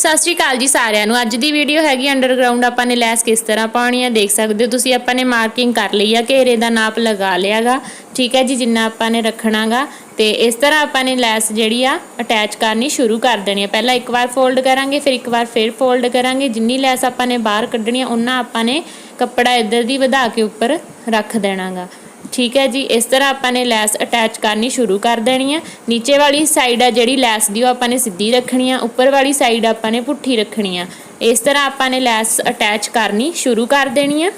ਸਤਿ ਸ਼੍ਰੀ ਅਕਾਲ ਜੀ ਸਾਰਿਆਂ ਨੂੰ। ਅੱਜ ਦੀ ਵੀਡੀਓ ਹੈਗੀ ਅੰਡਰਗਰਾਉਂਡ ਆਪਾਂ ਨੇ ਲੈਸ ਕਿਸ ਤਰ੍ਹਾਂ ਪਾਉਣੀ ਹੈ ਦੇਖ ਸਕਦੇ ਹੋ ਤੁਸੀਂ, ਆਪਾਂ ਨੇ ਮਾਰਕਿੰਗ ਕਰ ਲਈ ਆ, ਘੇਰੇ ਦਾ ਨਾਪ ਲਗਾ ਲਿਆਗਾ। ਠੀਕ ਹੈ ਜੀ, ਜਿੰਨਾ ਆਪਾਂ ਨੇ ਰੱਖਣਾਗਾ। ਤੇ ਇਸ ਤਰ੍ਹਾਂ ਆਪਾਂ ਨੇ ਲੈਸ ਜਿਹੜੀ ਆ ਅਟੈਚ ਕਰਨੀ ਸ਼ੁਰੂ ਕਰ ਦੇਣੀ ਹੈ ਪਹਿਲਾਂ ਇੱਕ ਵਾਰ ਫੋਲਡ ਕਰਾਂਗੇ, ਫਿਰ ਇੱਕ ਵਾਰ ਫਿਰ ਫੋਲਡ ਕਰਾਂਗੇ। ਜਿੰਨੀ ਲੈਸ ਆਪਾਂ ਨੇ ਬਾਹਰ ਕੱਢਣੀ ਆ ਉਹਨਾਂ ਆਪਾਂ ਨੇ ਕੱਪੜਾ ਇੱਧਰ ਦੀ ਵਧਾ ਕੇ ਉੱਪਰ ਰੱਖ ਦੇਣਾਗਾ। ਠੀਕ ਹੈ ਜੀ, ਇਸ ਤਰ੍ਹਾਂ ਆਪਾਂ ਨੇ ਲੈਸ ਅਟੈਚ ਕਰਨੀ ਸ਼ੁਰੂ ਕਰ ਦੇਣੀ ਹੈ ਨੀਚੇ ਵਾਲੀ ਸਾਈਡ ਆ ਜਿਹੜੀ ਲੈਸ ਦੀ, ਉਹ ਆਪਾਂ ਨੇ ਸਿੱਧੀ ਰੱਖਣੀ ਆ। ਉੱਪਰ ਵਾਲੀ ਸਾਈਡ ਆਪਾਂ ਨੇ ਪੁੱਠੀ ਰੱਖਣੀ ਆ। ਇਸ ਤਰ੍ਹਾਂ ਆਪਾਂ ਨੇ ਲੈਸ ਅਟੈਚ ਕਰਨੀ ਸ਼ੁਰੂ ਕਰ ਦੇਣੀ ਆ।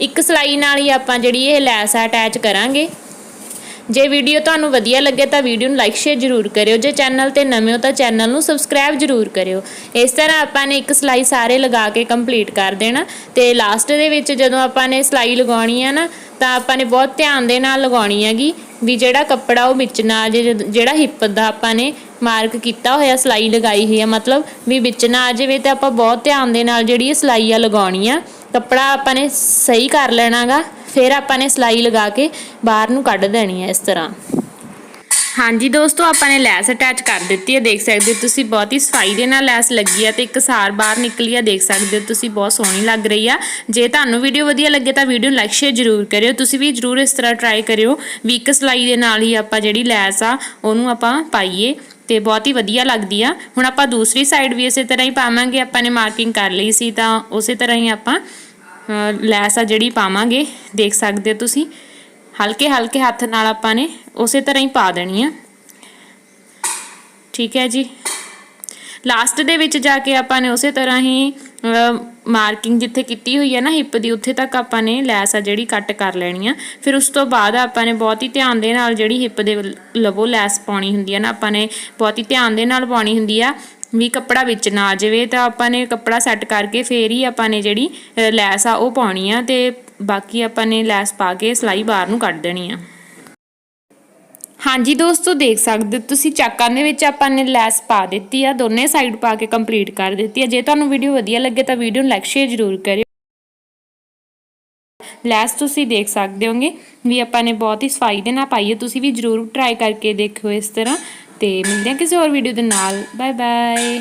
ਇੱਕ ਸਲਾਈ ਨਾਲ ਹੀ ਆਪਾਂ ਜਿਹੜੀ ਇਹ ਲੈਸ ਆ ਅਟੈਚ ਕਰਾਂਗੇ। ਜੇ ਵੀਡੀਓ ਤੁਹਾਨੂੰ ਵਧੀਆ ਲੱਗੇ ਤਾਂ ਵੀਡੀਓ ਨੂੰ ਲਾਈਕ ਸ਼ੇਅਰ ਜ਼ਰੂਰ ਕਰਿਓ। ਜੇ ਚੈਨਲ ਤੇ ਨਵੇਂ ਹੋ ਤਾਂ ਚੈਨਲ ਨੂੰ ਸਬਸਕ੍ਰਾਈਬ ਜ਼ਰੂਰ ਕਰਿਓ। ਇਸ ਤਰ੍ਹਾਂ ਆਪਾਂ ਨੇ ਇੱਕ ਸਲਾਈ ਸਾਰੇ ਲਗਾ ਕੇ ਕੰਪਲੀਟ ਕਰ ਦੇਣਾ। ਤੇ ਲਾਸਟ ਦੇ ਵਿੱਚ ਜਦੋਂ ਆਪਾਂ ਨੇ ਸਲਾਈ ਲਗਾਉਣੀ ਆ ਨਾ, ਤਾਂ ਆਪਾਂ ਨੇ ਬਹੁਤ ਧਿਆਨ ਦੇ ਨਾਲ ਲਗਾਉਣੀ ਹੈਗੀ ਵੀ ਜਿਹੜਾ ਕੱਪੜਾ ਉਹ ਵਿੱਚ ਨਾ ਆ ਜੇ ਜਦ- ਜਿਹੜਾ ਹਿੱਪ ਦਾ ਆਪਾਂ ਨੇ ਮਾਰਕ ਕੀਤਾ ਹੋਇਆ ਸਲਾਈ ਲਗਾਈ ਹੋਈ ਆ, ਮਤਲਬ ਵੀ ਵਿੱਚ ਨਾ ਆ ਜਾਵੇ ਤੇ ਆਪਾਂ ਬਹੁਤ ਧਿਆਨ ਦੇ ਨਾਲ ਜਿਹੜੀ ਇਹ ਸਲਾਈ ਆ ਲਗਾਉਣੀ ਆ ਕੱਪੜਾ ਆਪਾਂ ਨੇ ਸਹੀ ਕਰ ਲੈਣਾਗਾ। ਫਿਰ ਆਪਾਂ ਨੇ ਸਲਾਈ ਲਗਾ ਕੇ ਬਾਹਰ ਨੂੰ ਕੱਢ ਦੇਣੀ ਹੈ ਇਸ ਤਰ੍ਹਾਂ। ਹਾਂਜੀ ਦੋਸਤੋ, ਆਪਾਂ ਨੇ ਲੈਸ ਅਟੈਚ ਕਰ ਦਿੱਤੀ ਹੈ, ਦੇਖ ਸਕਦੇ ਹੋ ਤੁਸੀਂ ਬਹੁਤ ਹੀ ਸਫ਼ਾਈ ਦੇ ਨਾਲ ਲੈਸ ਲੱਗੀ ਹੈ ਤੇ ਇੱਕ ਸਾਰ ਬਾਹਰ ਨਿਕਲੀ ਹੈ, ਦੇਖ ਸਕਦੇ ਹੋ ਤੁਸੀਂ ਬਹੁਤ ਸੋਹਣੀ ਲੱਗ ਰਹੀ ਆ। ਜੇ ਤੁਹਾਨੂੰ ਵੀਡੀਓ ਵਧੀਆ ਲੱਗੇ ਤਾਂ ਵੀਡੀਓ ਨੂੰ ਲਾਈਕ, ਸ਼ੇਅਰ ਜ਼ਰੂਰ ਕਰਿਓ। ਤੁਸੀਂ ਵੀ ਜ਼ਰੂਰ ਇਸ ਤਰ੍ਹਾਂ ਟਰਾਈ ਕਰਿਓ ਵੀ ਇੱਕ ਸਲਾਈ ਦੇ ਨਾਲ ਹੀ ਆਪਾਂ ਜਿਹੜੀ ਲੈਸ ਆ, ਉਹਨੂੰ ਆਪਾਂ ਪਾਈਏ ਤੇ ਬਹੁਤ ਹੀ ਵਧੀਆ ਲੱਗਦੀ ਆ। ਹੁਣ ਆਪਾਂ ਦੂਸਰੀ ਸਾਈਡ ਵੀ ਇਸੇ ਤਰ੍ਹਾਂ ਹੀ ਪਾਵਾਂਗੇ, ਆਪਾਂ ਨੇ ਮਾਰਕਿੰਗ ਕਰ ਲਈ ਸੀ ਤਾਂ ਉਸੇ ਤਰ੍ਹਾਂ ਹੀ ਆਪਾਂ ਲੈਸ ਆ ਜਿਹੜੀ ਪਾਵਾਂਗੇ, ਦੇਖ ਸਕਦੇ ਹੋ ਤੁਸੀਂ। ਹਲਕੇ ਹਲਕੇ ਹੱਥ ਨਾਲ ਆਪਾਂ ਨੇ ਉਸੇ ਤਰ੍ਹਾਂ ਹੀ ਪਾ ਦੇਣੀ ਆ। ਠੀਕ ਹੈ ਜੀ। ਲਾਸਟ ਦੇ ਵਿੱਚ ਜਾ ਕੇ ਆਪਾਂ ਨੇ ਉਸੇ ਤਰ੍ਹਾਂ ਹੀ ਮਾਰਕਿੰਗ ਜਿੱਥੇ ਕੀਤੀ ਹੋਈ ਹੈ ਨਾ ਹਿੱਪ ਦੀ, ਉੱਥੇ ਤੱਕ ਆਪਾਂ ਨੇ ਲੈਸ ਆ ਜਿਹੜੀ ਕੱਟ ਕਰ ਲੈਣੀ ਆ। ਫਿਰ ਉਸ ਤੋਂ ਬਾਅਦ ਆਪਾਂ ਨੇ ਬਹੁਤ ਹੀ ਧਿਆਨ ਦੇ ਨਾਲ ਜਿਹੜੀ ਹਿੱਪ ਦੇ ਲਵੋ ਲੈਸ ਪਾਉਣੀ ਹੁੰਦੀ ਹੈ ਨਾ, ਆਪਾਂ ਨੇ ਬਹੁਤ ਹੀ ਧਿਆਨ ਦੇ ਨਾਲ ਪਾਉਣੀ ਹੁੰਦੀ ਆ। ਵੀ ਕੱਪੜਾ ਵਿੱਚ ਨਾ ਆ ਜਾਵੇ ਤਾਂ ਆਪਾਂ ਨੇ ਕੱਪੜਾ ਸੈੱਟ ਕਰਕੇ ਫੇਰ ਹੀ ਆਪਾਂ ਨੇ ਜਿਹੜੀ ਲੈਸ ਆ ਉਹ ਪਾਉਣੀ ਆ ਤੇ ਬਾਕੀ ਆਪਾਂ ਨੇ ਲੈਸ ਪਾ ਕੇ ਸਲਾਈ ਬਾਹਰ ਨੂੰ ਕੱਢ ਦੇਣੀ ਆ। ਹਾਂਜੀ ਦੋਸਤੋ, ਦੇਖ ਸਕਦੇ ਤੁਸੀਂ ਚੱਕਾਂ ਦੇ ਵਿੱਚ ਆਪਾਂ ਨੇ ਲੈਸ ਪਾ ਦਿੱਤੀ ਆ, ਦੋਨੇ ਸਾਈਡ ਪਾ ਕੇ ਕੰਪਲੀਟ ਕਰ ਦਿੱਤੀ ਆ। ਜੇ ਤੁਹਾਨੂੰ ਵੀਡੀਓ ਵਧੀਆ ਲੱਗੇ ਤਾਂ ਵੀਡੀਓ ਨੂੰ ਲਾਈਕ ਸ਼ੇਅਰ ਜ਼ਰੂਰ ਕਰਿਓ। ਲੈਸ ਤੁਸੀਂ ਦੇਖ ਸਕਦੇ ਹੋਗੇ ਵੀ ਆਪਾਂ ਨੇ ਬਹੁਤ ਹੀ ਸਫ਼ਾਈ ਦੇ ਨਾਲ ਪਾਈ ਹੈ ਤੁਸੀਂ ਵੀ ਜ਼ਰੂਰ ਟਰਾਈ ਕਰਕੇ ਦੇਖਿਓ ਇਸ ਤਰ੍ਹਾਂ। ਤੇ ਮਿਲਦੇ ਹਾਂ ਕਿਸੇ ਹੋਰ ਵੀਡੀਓ ਦੇ ਨਾਲ। Bye bye